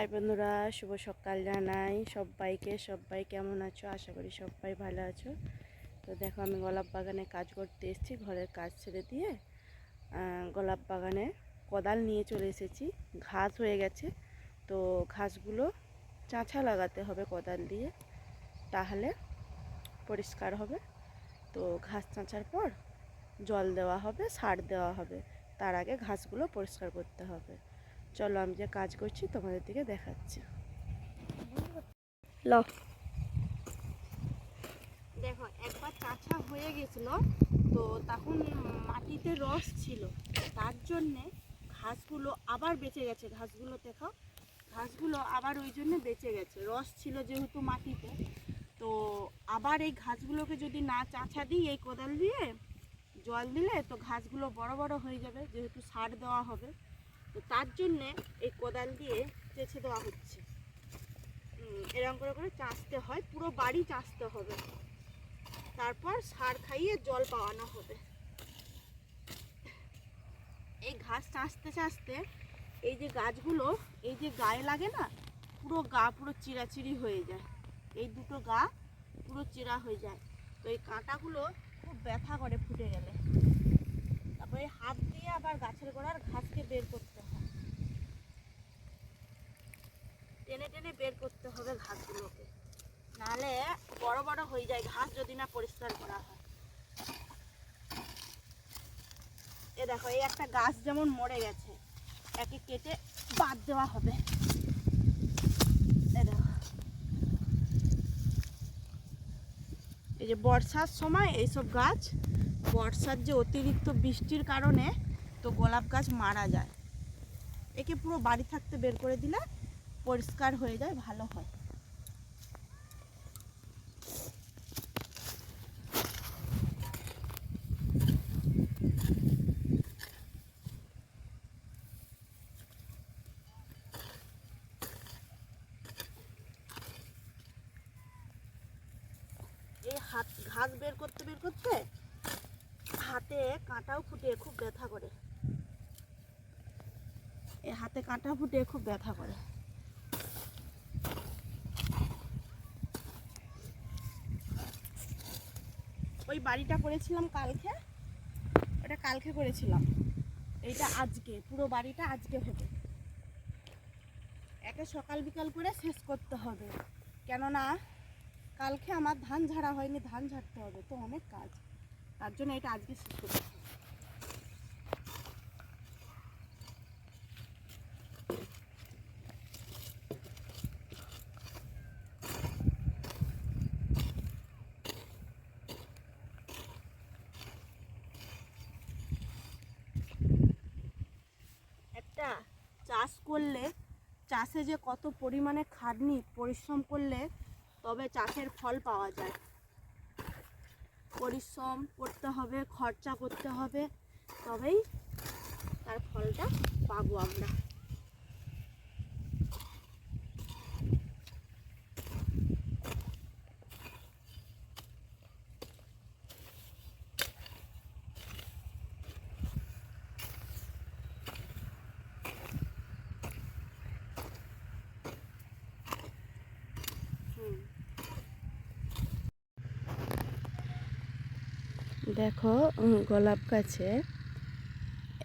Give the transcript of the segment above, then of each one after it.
High বন্ধুরা, শুভ সকাল জানাই। সবাইকে, সবাই কেমন আছো? আশা করি সবাই ভালো আছো। তো দেখো, আমি গোলাপ বাগানে কাজ করতে এসেছি, ঘরের কাজ ছেড়ে দিয়ে। গোলাপ বাগানে কোদাল নিয়ে চলে এসেছি। ঘাস হয়ে গেছে। তো ঘাসগুলো চাঁচা লাগাতে হবে কোদাল দিয়ে, তাহলে পরিষ্কার হবে। তো ঘাস চাঁচার পর জল দেওয়া হবে, সার দেওয়া হবে। তার আগে ঘাসগুলো পরিষ্কার করতে হবে। চলো, আমি যে কাজ করছি তোমাদের দিকে দেখাচ্ছি। ল। দেখো, একবার চাচা হয়ে গেছিল, তো তখন মাটিতে রস ছিল। তার জন্যে ঘাসগুলো আবার বেঁচে গেছে। ঘাসগুলো দেখাও ঘাসগুলো আবার ওই জন্য বেঁচে গেছে। রস ছিল যেহেতু মাটিতে, তো আবার এই ঘাসগুলোকে যদি না চাঁচা দিই, এই কোদাল দিয়ে জল দিলে তো ঘাসগুলো বড় বড় হয়ে যাবে, যেহেতু সার দেওয়া হবে। তো তার জন্যে এই কোদাল দিয়ে চেঁচে দেওয়া হচ্ছে। এরকম করে করে চাষতে হয়, পুরো বাড়ি চাষতে হবে। তারপর সার খাইয়ে জল পাওয়ানো হবে। এই ঘাস চাষতে চাষতে এই যে গাছগুলো, এই যে গায়ে লাগে না, পুরো গা পুরো চিরাচিরি হয়ে যায়। এই দুটো গা পুরো চিরা হয়ে যায়। তো এই কাঁটাগুলো খুব ব্যথা করে ফুটে গেলে। তারপরে হাত দিয়ে আবার গাছের গোড়ার ঘাসকে বের করতে হয়। টেনে টেনে বের করতে হবে ঘাসগুলোকে। নাহলে বড় বড় হয়ে যায়, ঘাস যদি না পরিষ্কার করা হয়। এ দেখো, এই একটা গাছ যেমন মরে গেছে, একে কেটে বাদ দেওয়া হবে। এ দেখো। এই যে বর্ষার সময় এইসব গাছ বর্ষার যে অতিরিক্ত বৃষ্টির কারণে তো গোলাপ গাছ মারা যায়। একে পুরো বাড়ি থাকতে বের করে দিলে পরিষ্কার হয়ে যায়, ভালো হয়। এই হাত ঘাস বের করতে বের করতে হাতে কাঁটাও ফুটে খুব ব্যথা করে। এই হাতে কাঁটা ফুটে খুব ব্যথা করে। ওই বাড়িটা করেছিলাম কালকে, ওটা কালকে করেছিলাম। এইটা আজকে, পুরো বাড়িটা আজকে হবে। একে সকাল বিকাল করে শেষ করতে হবে। কেননা, কালকে আমার ধান ঝাড়া হয়নি, ধান ঝাড়তে হবে, তো অনেক কাজ। তার জন্য এটা আজকে শেষ হবে। একটা চাষ করলে, চাষে যে কত পরিমাণে খাটনি, পরিশ্রম করলে তবে চাষের ফল পাওয়া যায় পরিশ্রম করতে হবে খরচা করতে হবে তবেই তার ফলটা পাবো আমরা। দেখো গোলাপ গাছে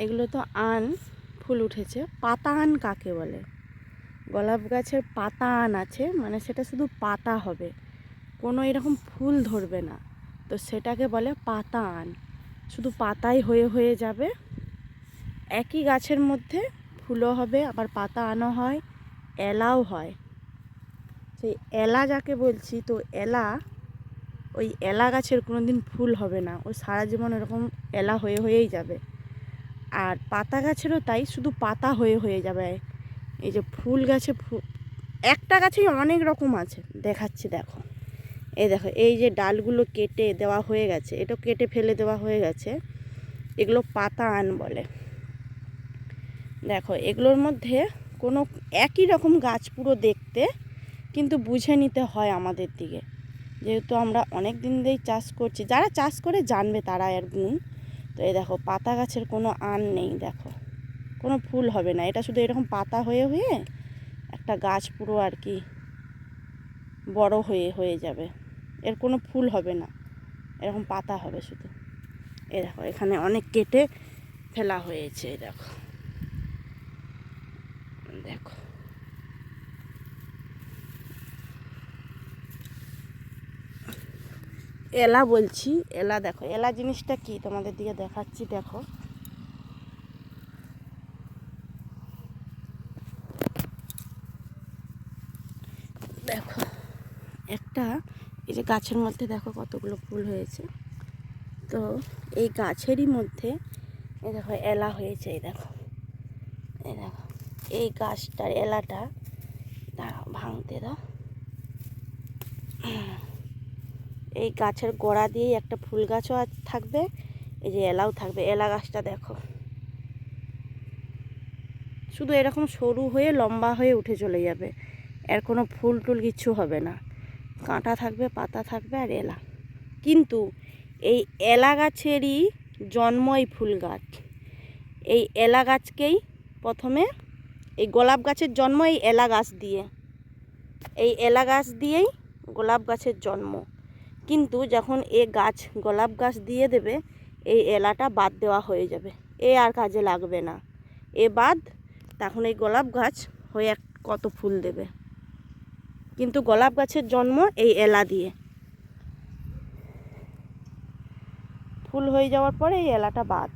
এগুলো তো আন, ফুল উঠেছে। পাতা আন কাকে বলে? গোলাপ গাছের পাতা আন আছে মানে সেটা শুধু পাতা হবে। কোনো এরকম ফুল ধরবে না। তো সেটাকে বলে পাতা আন শুধু পাতাই হয়ে হয়ে যাবে। একই গাছের মধ্যে ফুলও হবে, আবার পাতা আনও হয়, এলাও হয়। সেই এলা যাকে বলছি, তো এলা ওই এলা গাছের কোনো দিন ফুল হবে না। ওই সারা জীবন এরকম এলা হয়ে হয়েই যাবে। আর পাতা গাছেরও তাই, শুধু পাতা হয়ে হয়ে যাবে। এই যে ফুল গাছে একটা গাছেই অনেক রকম আছে। দেখাচ্ছি, দেখো। এই দেখো, এই যে ডালগুলো কেটে দেওয়া হয়ে গেছে, এটা কেটে ফেলে দেওয়া হয়ে গেছে। এগুলো পাতা আন বলে। দেখো, এগুলোর মধ্যে কোনো একই রকম গাছ পুরো দেখতে, কিন্তু বুঝে নিতে হয় আমাদের দিকে। যেহেতু আমরা অনেক দিন ধরেই চাষ করছি, যারা চাষ করে জানবে তারা এর গুণ। তো এই দেখো, পাতা গাছের কোনো আন নেই, দেখো। কোনো ফুল হবে না, এটা শুধু এরকম পাতা হয়ে হয়ে একটা গাছ পুরো আর কি বড় হয়ে হয়ে যাবে। এর কোনো ফুল হবে না, এরকম পাতা হবে শুধু। এ দেখো, এখানে অনেক কেটে ফেলা হয়েছে দেখো। দেখো। এলা বলছি, এলা দেখো, এলা জিনিসটা কি? তোমাদের দিকে দেখাচ্ছি, দেখো। দেখো, একটা, এই যে গাছের মধ্যে দেখো কতগুলো ফুল হয়েছে। তো এই গাছেরই মধ্যে, এই দেখো, এলা হয়েছে, এই দেখো। এই দেখো, এই গাছটার এলাটা, দাঁড়াও, ভাঙতে দাও। এই গাছের গোড়া দিয়েই একটা ফুল গাছও থাকবে। এই যে এলাও থাকবে। এলা গাছটা দেখো। শুধু এরকম সরু হয়ে লম্বা হয়ে উঠে চলে যাবে। এর কোনো ফুল টুল কিচ্ছু হবে না। কাঁটা থাকবে, পাতা থাকবে আর এলা। কিন্তু এই এলা গাছেরই জন্ম এই ফুল গাছ। এই এলা গাছকেই প্রথমে এই গোলাপ গাছের জন্ম এই এলা গাছ দিয়ে। এই এলা গাছ দিয়েই গোলাপ গাছের জন্ম। কিন্তু যখন এ গাছ, গোলাপ গাছ দিয়ে দেবে, এই এলাটা বাদ দেওয়া হয়ে যাবে। এ আর কাজে লাগবে না। এ বাদ, তখন এই গোলাপ গাছ হয়ে এক কত ফুল দেবে। কিন্তু গোলাপ গাছের জন্ম এই এলা দিয়ে। ফুল হয়ে যাওয়ার পরে এই এলাটা বাদ।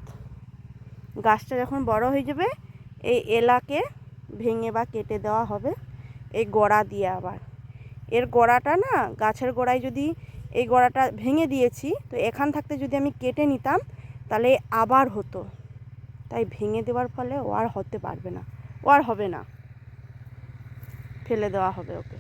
গাছটা যখন বড় হয়ে যাবে, এই এলাকে ভেঙে বা কেটে দেওয়া হবে। এই গোড়া দিয়ে আবার। এর গোড়াটা না, গাছের গোড়ায় যদি এই গোড়াটা ভেঙে দিয়েছি। তো এখান থাকতে যদি আমি কেটে নিতাম, তাহলে আবার হতো। তাই ভেঙে দেওয়ার ফলে ও আর হতে পারবে না। ও আর হবে না। ফেলে দেওয়া হবে ওকে।